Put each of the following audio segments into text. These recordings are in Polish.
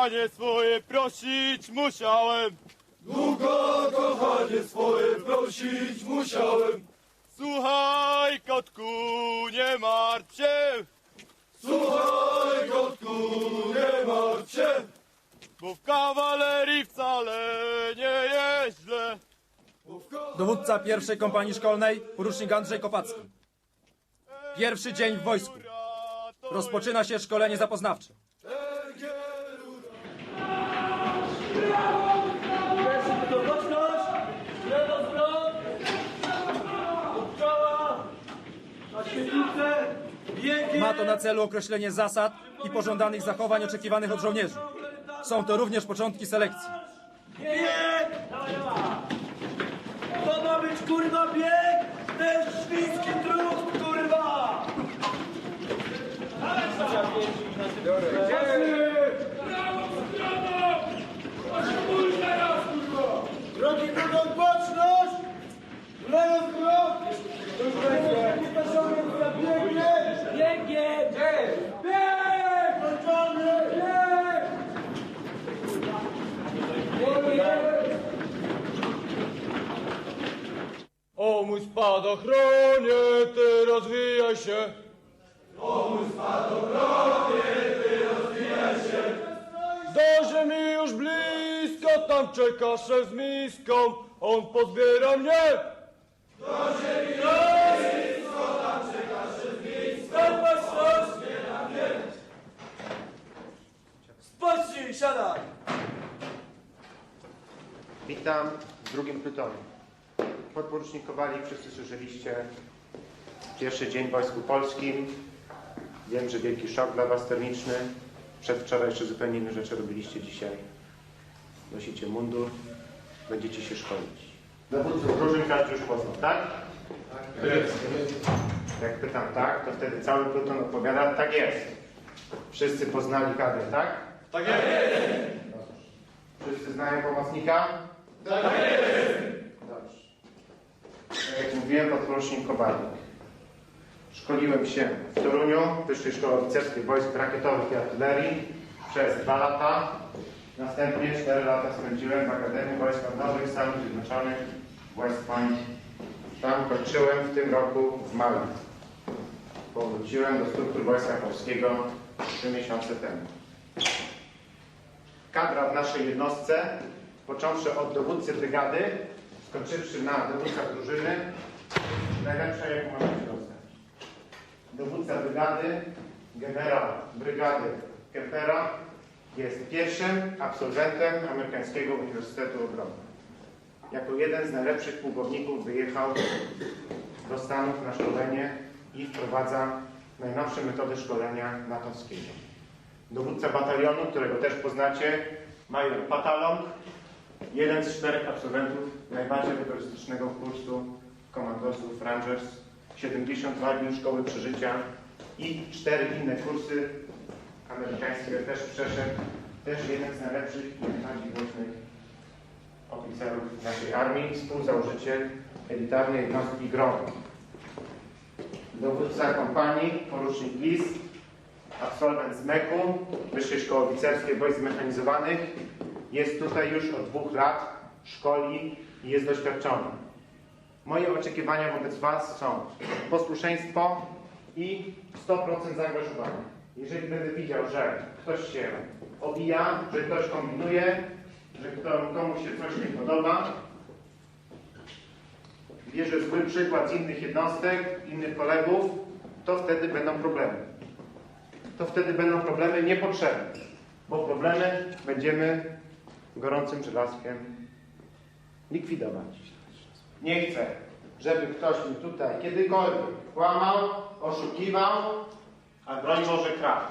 kochanie swoje prosić musiałem. długo kochanie swoje prosić musiałem. Słuchaj, kotku, nie martw się, Słuchaj, kotku, nie martw się, bo w kawalerii wcale nie jest źle. Dowódca pierwszej kompanii szkolnej, porucznik Andrzej Kopacki. Pierwszy dzień w wojsku. Rozpoczyna się szkolenie zapoznawcze. Ma to na celu określenie zasad i pożądanych zachowań oczekiwanych od żołnierzy. Są to również początki selekcji. To ma być kurwa bieg? Ten świński trud, kurwa! Drogi drugą boczność! Lewo krok! Biegnie! Biegnie! Bieg! Kończony! Bieg! O mój spadochronie, ty rozwijaj się. O mój spadochronie, ty rozwijaj się. Do ziemi już blisko, tam czeka szef z miską, on pozbiera mnie. Spocznij, siadaj! Witam w drugim plutonie. Podporucznik Kowalik, wszyscy słyszeliście. Pierwszy dzień w Wojsku Polskim. Wiem, że wielki szok dla Was termiczny. Przedwczoraj jeszcze zupełnie inne rzeczy robiliście dzisiaj. Nosicie mundur, będziecie się szkolić. Dowódców drużyn każdy już poznał, tak? Jak pytam tak, to wtedy cały pluton odpowiada, tak jest. Wszyscy poznali kadrę, tak? Tak jest. Wszyscy znają pomocnika? Tak jest! Tak jak mówiłem, podporucznik Kowalik. Szkoliłem się w Toruniu, w Wyższej Szkole Oficerskiej Wojsk Rakietowych i Artylerii przez dwa lata. Następnie cztery lata spędziłem w Akademii Wojsk Lądowych Stanów Zjednoczonych w West Point. Tam kończyłem w tym roku w Mali. Powróciłem do struktur Wojska Polskiego trzy miesiące temu kadra w naszej jednostce, począwszy od dowódcy brygady, skończywszy na dowódcach drużyny, najlepsza jaką można się dostać. Dowódca brygady, generał brygady Kempera jest pierwszym absolwentem Amerykańskiego Uniwersytetu Obrony. Jako jeden z najlepszych pułkowników wyjechał do Stanów na szkolenie i wprowadza najnowsze metody szkolenia natowskiego dowódca batalionu, którego też poznacie, major Patalong, jeden z czterech absolwentów najbardziej rygorystycznego kursu komandosów Rangers, 72 dni szkoły przeżycia i cztery inne kursy amerykańskie też przeszedł, też jeden z najlepszych i najbardziej głośnych oficerów naszej armii, współzałożyciel elitarnej jednostki GROM. Dowódca kompanii, porucznik Lis, absolwent z MEK-u, Wyższej Szkoły Oficerskiej Wojsk Zmechanizowanych. Jest tutaj już od dwóch lat, szkoli i jest doświadczony. Moje oczekiwania wobec Was są posłuszeństwo i 100% zaangażowania. Jeżeli będę widział, że ktoś się obija, że ktoś kombinuje, że komuś się coś nie podoba, bierze zły przykład z innych jednostek, innych kolegów, to wtedy będą problemy to wtedy będą problemy niepotrzebne, bo problemy będziemy gorącym żelazkiem likwidować. Nie chcę, żeby ktoś mi tutaj kiedykolwiek kłamał, oszukiwał, a broń Boże kradł.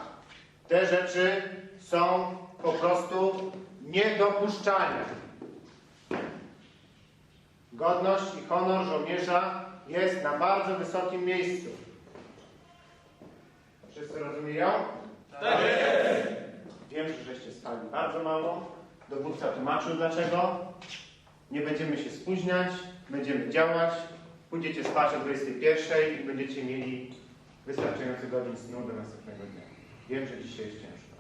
Te rzeczy są po prostu niedopuszczalne. Godność i honor żołnierza jest na bardzo wysokim miejscu. Wszyscy rozumieją? Tak jest! Wiem, że żeście spali bardzo mało. Dowódca tłumaczył dlaczego. Nie będziemy się spóźniać, będziemy działać. Pójdziecie spać o 21 i będziecie mieli wystarczający godzin snu do następnego dnia. Wiem, że dzisiaj jest ciężko.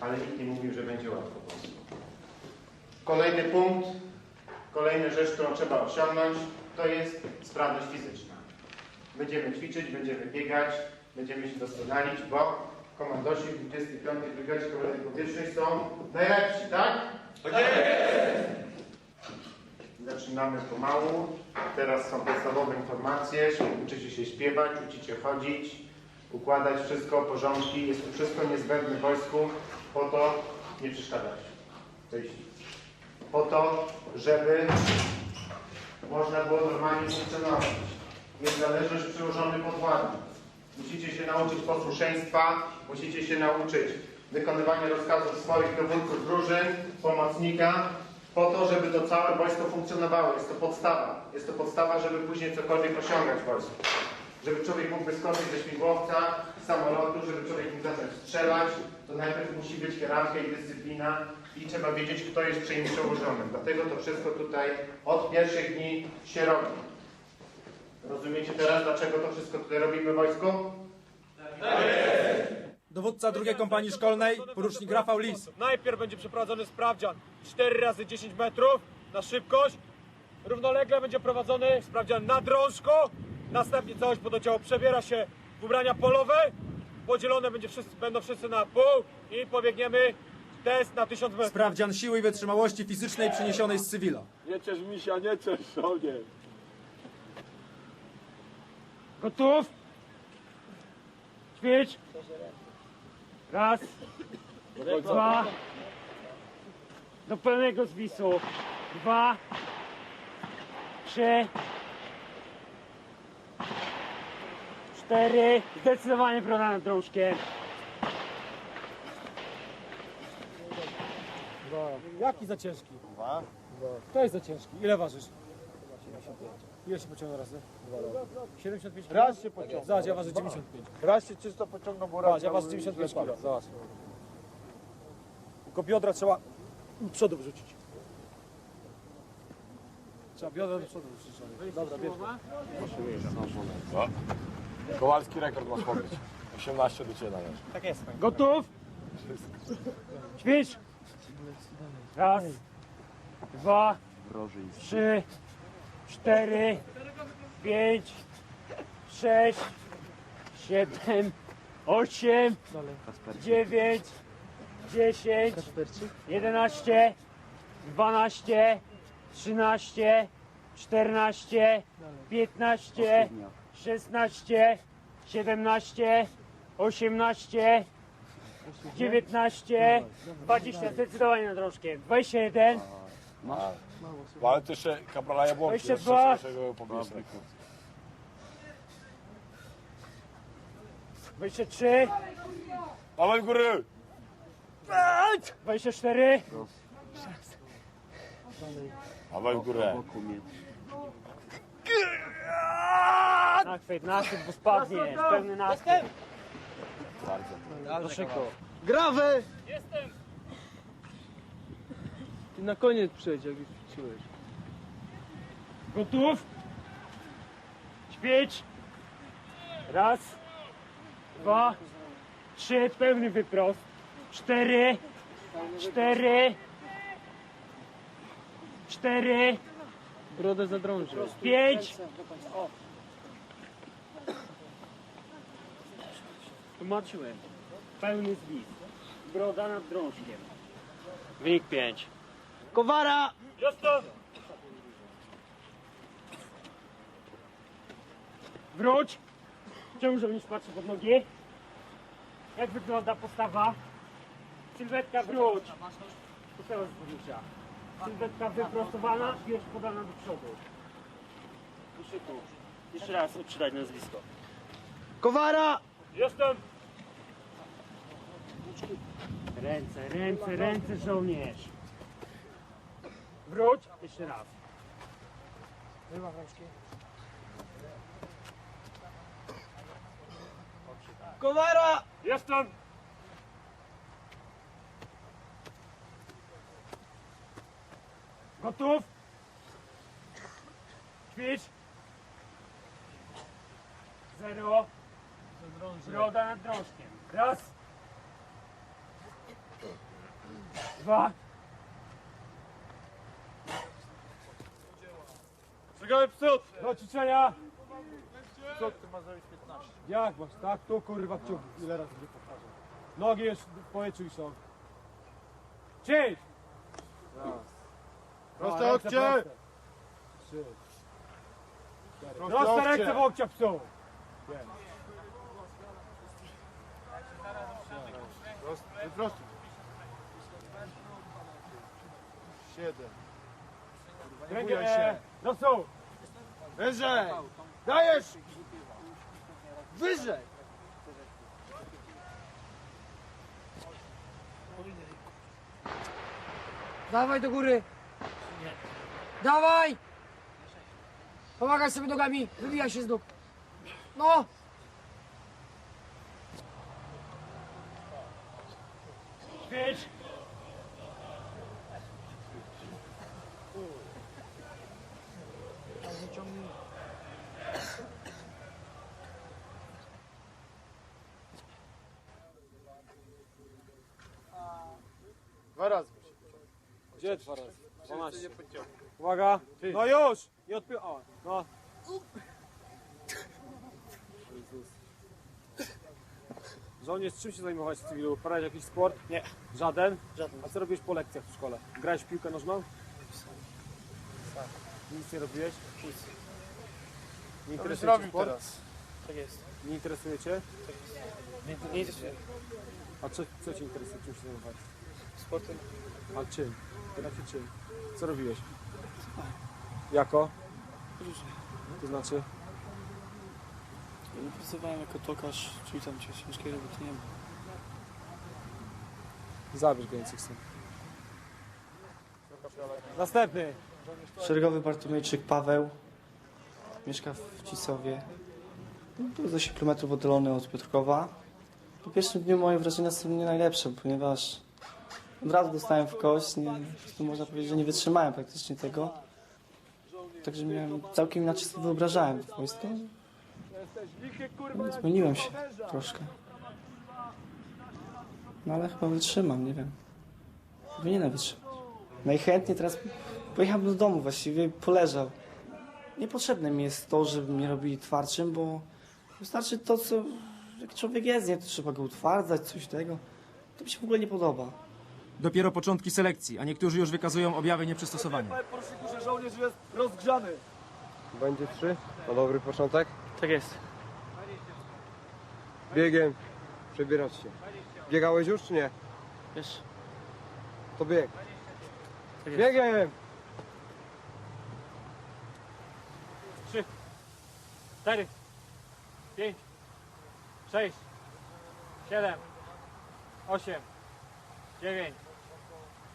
Ale nikt nie mówił, że będzie łatwo po prostu. Kolejny punkt, kolejna rzecz, którą trzeba osiągnąć, to jest sprawność fizyczna. Będziemy ćwiczyć, będziemy biegać, będziemy się doskonalić, bo komandosi w 25. Brygadzie Kawalerii Powietrznej są najlepsi, tak? Zaczynamy pomału. Teraz są podstawowe informacje. Uczycie się śpiewać, uczycie chodzić, układać wszystko, porządki. Jest to wszystko niezbędne wojsku po to, nie przeszkadzać. Po to, żeby można było normalnie funkcjonować. Niezależność przełożony pod. Musicie się nauczyć posłuszeństwa, musicie się nauczyć wykonywania rozkazów swoich dowódców drużyn, pomocnika, po to, żeby to całe wojsko funkcjonowało. Jest to podstawa. Jest to podstawa, żeby później cokolwiek osiągać w wojsku. Żeby człowiek mógł wyskoczyć ze śmigłowca, z samolotu, żeby człowiek mógł zacząć strzelać, to najpierw musi być hierarchia i dyscyplina i trzeba wiedzieć, kto jest czyim przełożonym. Dlatego to wszystko tutaj od pierwszych dni się robi. Rozumiecie teraz, dlaczego to wszystko tutaj robimy w wojsku? Dowódca drugiej kompanii szkolnej, porucznik Rafał Lis. Najpierw będzie przeprowadzony sprawdzian 4 razy 10 metrów na szybkość. Równolegle będzie prowadzony sprawdzian na drążku. Następnie całość podociało przebiera się w ubrania polowe. Podzielone będzie wszyscy, będą wszyscy na pół i pobiegniemy test na 1000 metrów. Sprawdzian siły i wytrzymałości fizycznej przyniesionej z cywila. Nie ciesz misia, nie ciesz żołnierz. Gotów? Ćwicz. Raz. Dwa. Do pełnego zwisu. Dwa. Trzy. Cztery. Zdecydowanie prawda nad drążkiem. Jaki za ciężki? Dwa. Kto jest za ciężki? Ile ważysz? 75. Ile się pociągnął razy? 75 kg? Raz się pociągnął. Zobacz, ja ważę 95. Raz się czysto pociągnął, bo Zobacz, raz ja miał ważę 95 źle kg. Zobacz. Tylko biodra trzeba do przodu wrzucić. Trzeba biodra do przodu wrzucić. Dobra, bierz. Kowalski rekord masz pobić. 18 do Ciebie należy. Gotów? Ćwicz. Raz, dwa, trzy, cztery, pięć, sześć, siedem, osiem, dziewięć, dziesięć, jedenaście, dwanaście, trzynaście, czternaście, piętnaście, szesnaście, siedemnaście, osiemnaście, 19, 20, zdecydowanie na drążkiem. 21, Ale to jeszcze kaprala Jabłonki. 22. jeszcze się pobić. 23, Dawaj w góry! 24, Dawaj w górę. nachwyt, nachwyt, bo spadniesz, pełny nachwyt. Do szyku. Grawę! Jestem! Ty na koniec przyjdź, jak już Gotów? Ćwicz. Raz, dwa, trzy, pełny wyprost. Cztery, cztery, cztery, Brodę zadrążył. pięć, Tłumaczyłem. pełny zwis. Broda nad drążkiem. Wynik 5. Kowara! Jestem! Wróć! Czemu żołnierz patrzy pod nogi? Jak wygląda postawa? Sylwetka wróć! Postawa z podniesia. Sylwetka wyprostowana, pierś podana do przodu. Jeszcze raz odczytać nazwisko. Kowara! Jestem! Ręce, ręce, ręce żołnierz. Wróć. Jeszcze raz. Wymach rączki. Kowara! Jestem! Gotów? Ćwicz. Zero. Broda nad drążkiem. Raz. Dwa. Czekaj przód! Do ćwiczenia. Przód, ty masz zrobić 15. Jak masz, tak? Tu kurwa kciuk. Ile razy nie powtarzam. Nogi już w powietrzu już są. Ćwicz! Proste ręce łokcie! proste. Trzy. Proste Proste ręce w łokcia psu. Prosty. Siedem. Rękę bujaj się. do psu. Wyżej! Dajesz! Wyżej! Dawaj do góry. Dawaj! Pomagaj sobie nogami. Wybijaj się z nóg. No! Ćwicz. Dwa razy. Gdzie dwa razy? 12. Uwaga. No już! Nie odpy... O, no. Żołnierz, czym się zajmować w cywilu? Uprawiać jakiś sport? Nie. Żaden? Żaden. A co robisz po lekcjach w szkole? Grałeś w piłkę nożną? Nic nie robiłeś? Nic. Nie To byś interesuje cię robił sport? teraz. Tak jest. Nie interesuje cię? Nie, nie interesuje. A co, co cię interesuje? Czym się zajmować? Sportem. A czym? Pytam się czym? Co robiłeś? Jako? To znaczy? Ja nie pracowałem jako tokarz, czyli tam ciężkiej roboty nie ma. Zabierz go, nic chcę. Następny. Szeregowy Bartłomiejczyk Paweł mieszka w Cisowie. To jest 8 km oddalony od Piotrkowa. Po pierwszym dniu moje wrażenia są nie najlepsze, ponieważ od razu dostałem w kość. Nie, po można powiedzieć, że nie wytrzymałem praktycznie tego. Także miałem całkiem inaczej sobie wyobrażałem to wojsko. Zmieniłem się troszkę. No ale chyba wytrzymam, nie wiem. Powinienem wytrzymać. Najchętniej teraz pojechałbym do domu, właściwie poleżał. Niepotrzebne mi jest to, żeby mnie robili twardszym, bo wystarczy to, co jak człowiek jest, nie? To trzeba go utwardzać, coś tego. To mi się w ogóle nie podoba. Dopiero początki selekcji, a niektórzy już wykazują objawy nieprzystosowania. Panie poruczniku, że żołnierz jest rozgrzany. Będzie trzy. Na dobry początek. Tak jest. Biegiem. Przebierać się. Biegałeś już czy nie? Wiesz? To bieg. Tak jest. Biegiem! cztery, pięć, sześć, siedem, osiem, dziewięć,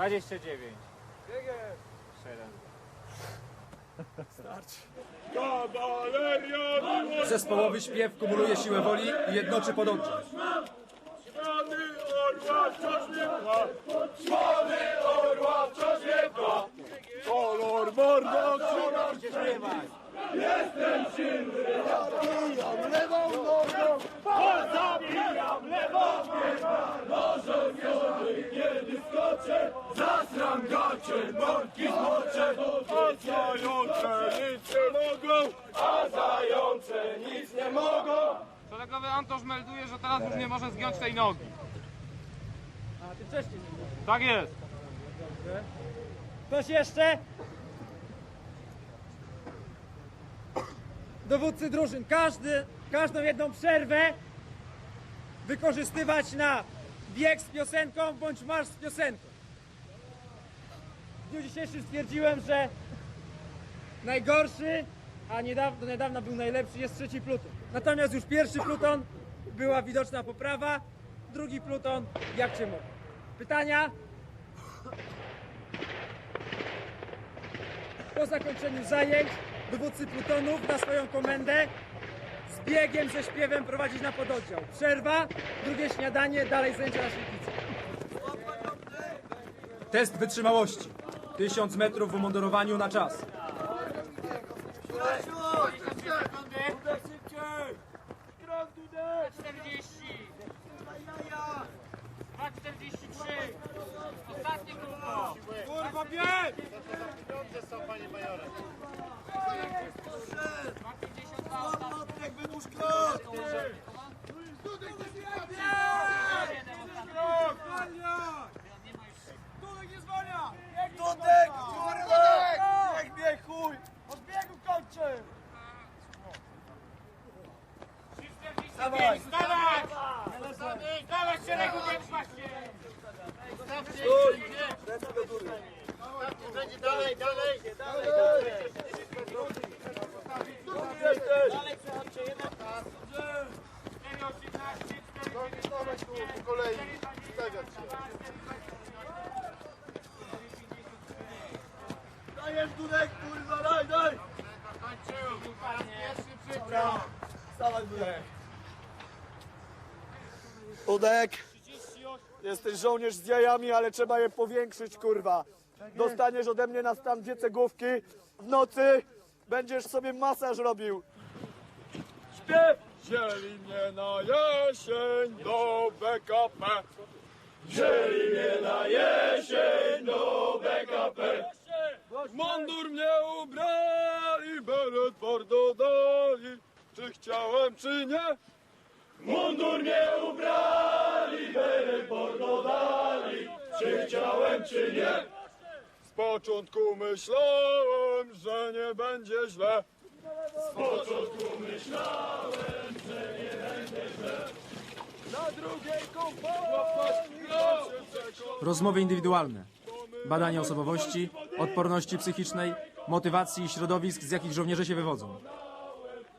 29, 7. Zespołowy śpiew kumuluje siłę woli i jednoczy podążać. Kolor mordo, kolor śpiewaj! Jestem silny, zabijam lewą nogą, zabijam lewą kiedy zasram gacie, mąki zmoczę. A zające nic nie mogą, a zające nic nie mogą. Szeregowy Antosz melduje, że teraz już nie może zgiąć tej nogi. A ty wcześniej. Tak jest. Ktoś jeszcze? Dowódcy drużyn, każdy, każdą jedną przerwę wykorzystywać na bieg z piosenką bądź marsz z piosenką. Dniu dzisiejszym stwierdziłem, że najgorszy, a niedawno, do niedawna był najlepszy, jest trzeci pluton. Natomiast już pierwszy pluton była widoczna poprawa, drugi pluton jak cię mogę. Pytania? Po zakończeniu zajęć dowódcy plutonów na swoją komendę z biegiem ze śpiewem prowadzić na pododdział. Przerwa, drugie śniadanie, dalej zajęcia na świetlicy. Test wytrzymałości. 1000 metrów w umundurowaniu na czas. Ostatnie kółko! Kurwa, bieg! Dudek, kurwa! Jak mnie chuj! Od biegu kończy! Dawaj! Dawaj! Dawaj szeregu, nie wpaście! Po kolei, stawiać się. Dajesz Dudek, kurwa, daj, daj! Dobra, stawaj Dudek. Dudek, jesteś żołnierz z jajami, ale trzeba je powiększyć, kurwa. Dostaniesz ode mnie na stan dwie cegłówki. W nocy będziesz sobie masaż robił. Śpiew! Wzięli mnie na jesień do BKP. Mundur mnie ubrali, beret bordo dali. Czy chciałem, czy nie? Mundur mnie ubrali, beret bordo dali. Czy chciałem, czy nie? Z początku myślałem, że nie będzie źle. Z początku myślałem, że nie będzie źle. Na drugiej kompanii Rozmowy indywidualne. Badania osobowości, odporności psychicznej, motywacji i środowisk, z jakich żołnierze się wywodzą.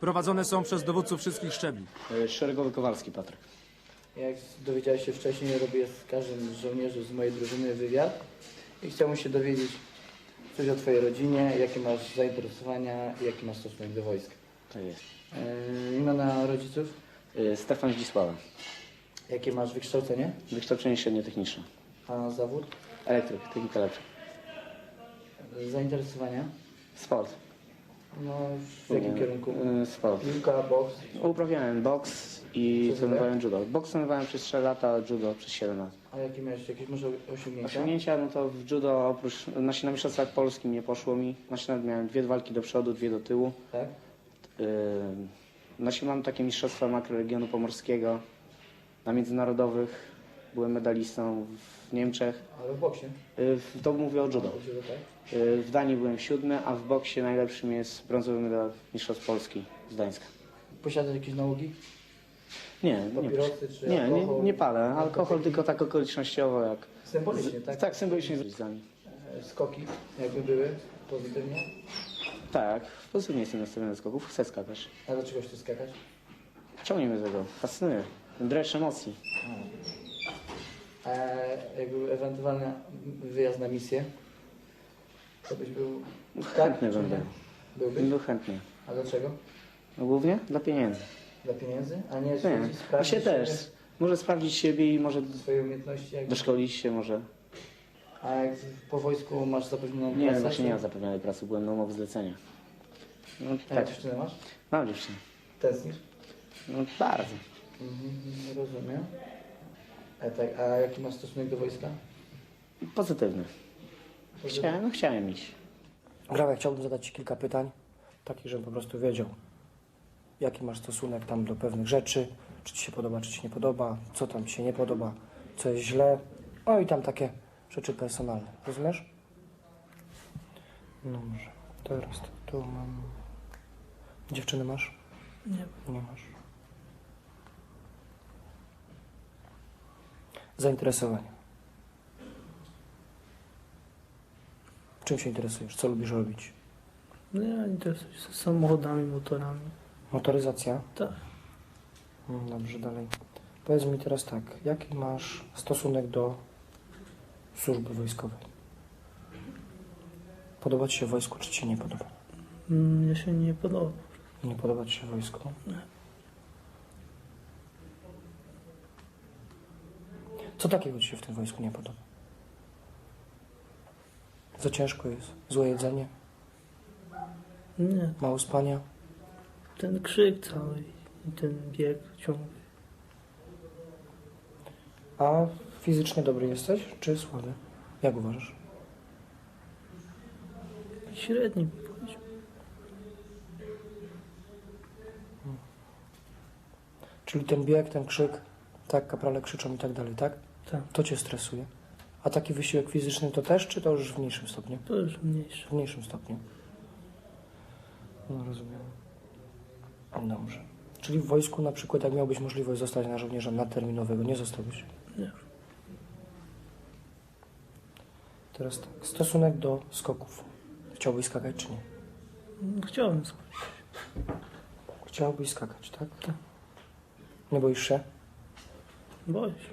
Prowadzone są przez dowódców wszystkich szczebli. Szeregowy Kowalski, Patryk. Jak dowiedziałeś się wcześniej, robię z każdym z żołnierzy z mojej drużyny wywiad i chciałbym się dowiedzieć coś o Twojej rodzinie, jakie masz zainteresowania i jaki masz stosunek do wojska. Tak jest. Yy, imiona rodziców, Y, Stefan Zdzisława. jakie masz wykształcenie, Wykształcenie średnio techniczne. a zawód, Elektryk, technika lepsza. zainteresowania, Sport. No w jakim kierunku? y, Sport. Piłka, boks, Uprawiałem boks i trenowałem judo. Boks trenowałem przez 3 lata, judo przez 7 lat. a jakie miałeś jakieś może osiągnięcia? Osiągnięcia, no to w judo oprócz, znaczy na mistrzostwach polskim nie poszło mi. Znaczy nawet miałem dwie walki do przodu, dwie do tyłu. Tak? Yy, znaczy mam takie mistrzostwa makroregionu pomorskiego na międzynarodowych. Byłem medalistą w Niemczech. Ale w boksie? Yy, w- to mówię o judo. O judo, tak? W Danii byłem siódmy, a w boksie najlepszym jest brązowy medal Mistrzostw Polski z Gdańska. Posiadasz jakieś nałogi? Nie, Papierosy czy nie, nie, alkohol? nie palę. Alkohol tylko tak okolicznościowo jak... Symbolicznie, tak? Tak, symbolicznie z rodzicami. E, Skoki, jakby były, pozytywnie. Tak, pozytywnie jestem nastawiony do skoków, chcę skakać. A dlaczego chcesz skakać? Ciągnie mnie tego, fascynuje. Dreszcz emocji. A jakby ewentualny wyjazd na misję, to byś był... Chętny czy bym nie? był. Byłbyś? Był chętny. A dlaczego? No głównie dla pieniędzy. Dla pieniędzy? A nie, Nie, sprawdzić właśnie też. Może sprawdzić siebie i może Swoje umiejętności? Jakby. doszkolić się może. A jak po wojsku masz zapewnioną Nie, pracę? właśnie nie mam zapewnionej pracy, byłem na umowie zlecenia. No A tak, dziewczynę masz? mam dziewczynę. Tęsknisz? No bardzo. Mhm, rozumiem. A, tak, a jaki masz stosunek do wojska? Pozytywny. Chciałem, no chciałem iść. Grałek, chciałbym zadać Ci kilka pytań, takich, żebym po prostu wiedział, jaki masz stosunek tam do pewnych rzeczy, czy Ci się podoba, czy Ci nie podoba, co tam Ci się nie podoba, co jest źle, no i tam takie rzeczy personalne, rozumiesz? No może, teraz to tu mam... Dziewczyny masz? Nie. Nie masz. Zainteresowania. Czym się interesujesz? Co lubisz robić? No ja interesuję się samochodami, motorami. Motoryzacja? Tak. Mm, Dobrze, dalej. Powiedz mi teraz tak, jaki masz stosunek do służby wojskowej? Podoba ci się wojsko, czy ci nie podoba? Mnie się nie podoba. Nie podoba ci się wojsko? Co takiego ci się w tym wojsku nie podoba? Za ciężko jest? Złe jedzenie? Nie, Mało spania? ten krzyk cały i ten bieg ciągły. A fizycznie dobry jesteś, czy słaby? Jak uważasz? Średni bym powiedział. Czyli ten bieg, ten krzyk, tak, kaprale krzyczą i tak dalej, tak? Tak. To cię stresuje. A taki wysiłek fizyczny to też, czy to już w mniejszym stopniu? To już mniejsze. W mniejszym stopniu. No rozumiem. Dobrze. Czyli w wojsku na przykład, jak miałbyś możliwość zostać na żołnierza nadterminowego, nie zostałbyś? Nie. Teraz tak, stosunek do skoków. Chciałbyś skakać, czy nie? No, Chciałem skończyć. Chciałbyś skakać, tak? Tak. Nie boisz się? Boję się.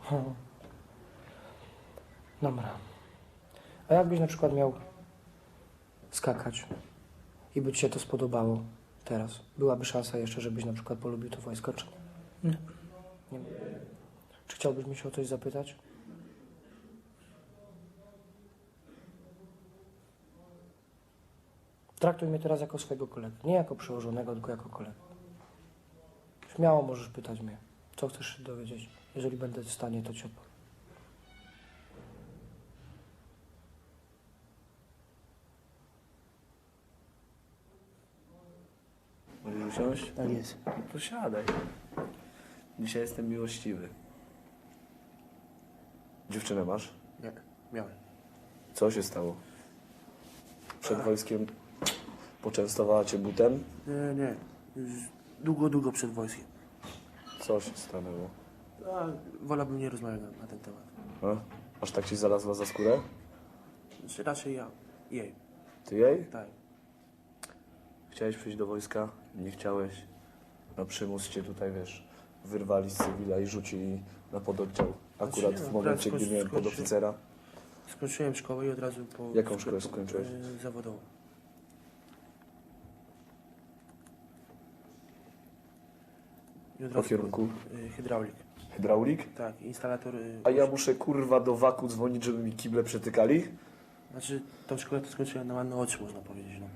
Hmm. Dobra. A jakbyś na przykład miał skakać i by ci się to spodobało teraz, byłaby szansa jeszcze, żebyś na przykład polubił to wojsko, czy nie? Nie. nie. Czy chciałbyś mnie się o coś zapytać? Traktuj mnie teraz jako swojego kolegę. Nie jako przełożonego, tylko jako kolegę. Śmiało możesz pytać mnie, co chcesz się dowiedzieć. Jeżeli będę w stanie, to ci odpowiem. Możesz usiąść? Tak jest. To siadaj. Dzisiaj jestem miłościwy. Dziewczynę masz? Nie, miałem. Co się stało? Przed wojskiem poczęstowała cię butem? Nie, nie. Już długo, długo przed wojskiem. Co się stanęło? A, wolałbym nie rozmawiać na, na ten temat. A? Aż tak ci znalazła za skórę? Znaczy, raczej ja. Jej. Ty jej? Tak. Chciałeś przyjść do wojska? Nie chciałeś. Na przymus cię tutaj, wiesz, wyrwali z cywila i rzucili na pododdział. Akurat Znaczy, w nie, momencie, akurat gdy miałem skończy- podoficera. Skończyłem szkołę i od razu po... Jaką szkołę skończyłeś? E, zawodową. I od Po razu kierunku? e, Hydraulik. Hydraulik? Tak, instalator... e, A ja muszę kurwa do waku dzwonić, żeby mi kible przetykali? Znaczy, tą szkołę to skończyłem na ładne oczy, można powiedzieć, no.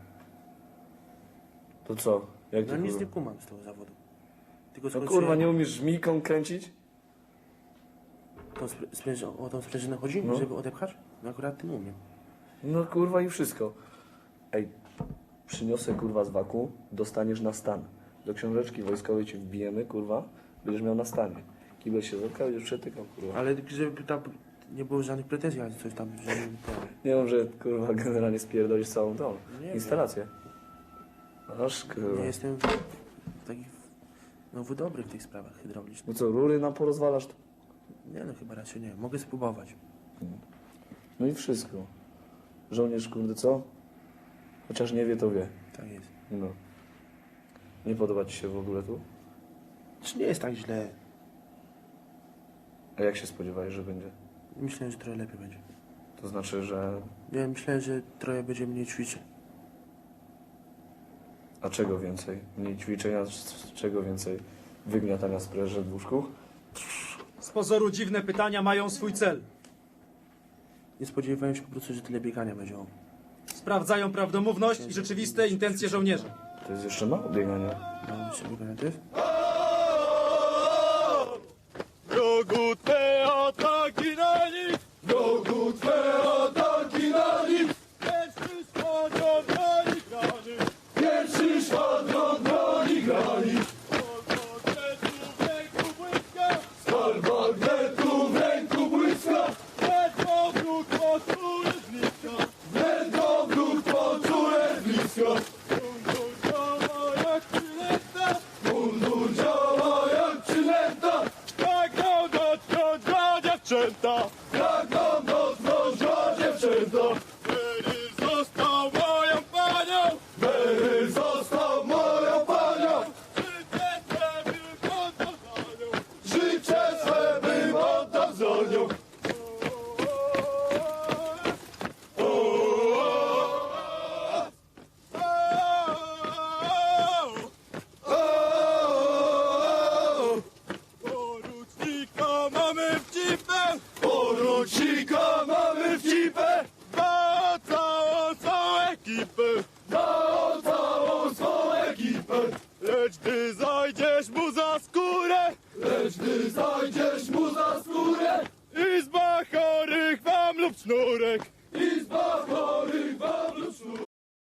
To co? Jak No nic kurwa? nie kumam z tego zawodu. Tylko No kurwa, nie umiesz żmijką kręcić? Tą spręż- o tą sprężynę chodzi, No. żeby odepchać? No akurat tym umiem. No kurwa i wszystko. Ej, przyniosę kurwa z waku, dostaniesz na stan. Do książeczki wojskowej ci wbijemy, kurwa, będziesz miał na stanie. Kibel się zatka, będziesz przetykał, kurwa. Ale żeby tam nie było żadnych pretensji, ale coś tam, że Nie wiem, że kurwa generalnie spierdolisz całą tą Nie instalację. Aż nie jestem taki no dobry w tych sprawach hydraulicznych. No co, rury nam porozwalasz? Nie no, chyba raczej nie. Mogę spróbować. No i wszystko. Żołnierz, kurde, co? Chociaż nie wie, to wie. Tak jest. No. Nie podoba ci się w ogóle tu? Czy nie jest tak źle? A jak się spodziewałeś, że będzie? Myślę, że trochę lepiej będzie. To znaczy, że... Nie, myślę, że trochę będzie mniej ćwiczeń. A czego więcej? Mniej ćwiczenia, czego więcej? Wygniatania spręży w łóżku? Z pozoru dziwne pytania mają swój cel. Nie spodziewałem się po prostu, że tyle biegania będzie. O. Sprawdzają prawdomówność i rzeczywiste intencje żołnierza. To jest jeszcze mało biegania. Mam biegania też? Wrogu grani! Stal magnetu w ręku błyska! Ledwo poczuje z bliska! Ledwo poczuje z bliska! Mundur działa jak przylęta! Mundur działa jak przylęta! Dziewczęta! Dziewczęta!